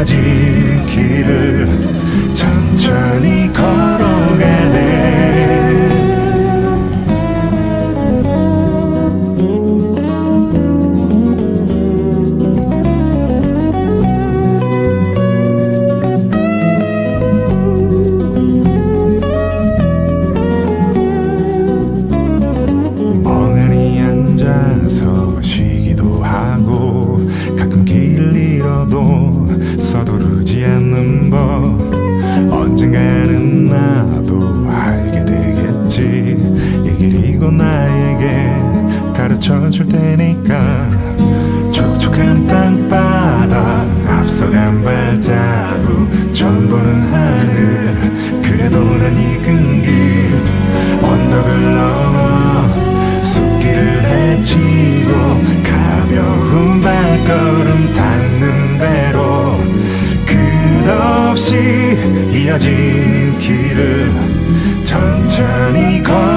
이어진 서두르지 않는 법. 언젠가는 나도 알게 되겠지. 이 길이 곧 나에게 가르쳐 줄 테니까. 촉촉한 땅바닥 앞서간 발자국 처음 보는 하늘 그래도 난 익은 길 언덕을 이어진 길을 천천히 걸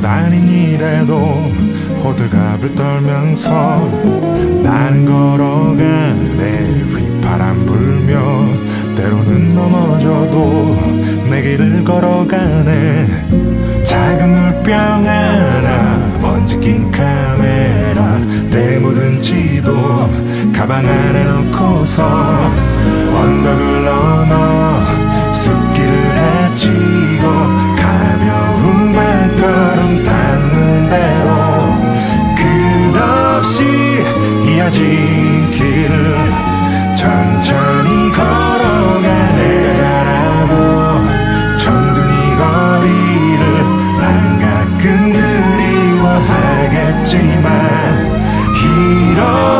별것 아닌 일에도 호들갑을 떨면서 나는 걸어가네 휘파람 불며 때로는 넘어져도 내 길을 걸어가네. 작은 물병 하나 먼지 낀 카메라 때 묻은 지도 가방 안에 넣고서 언덕을 그리워하겠지만 이렇게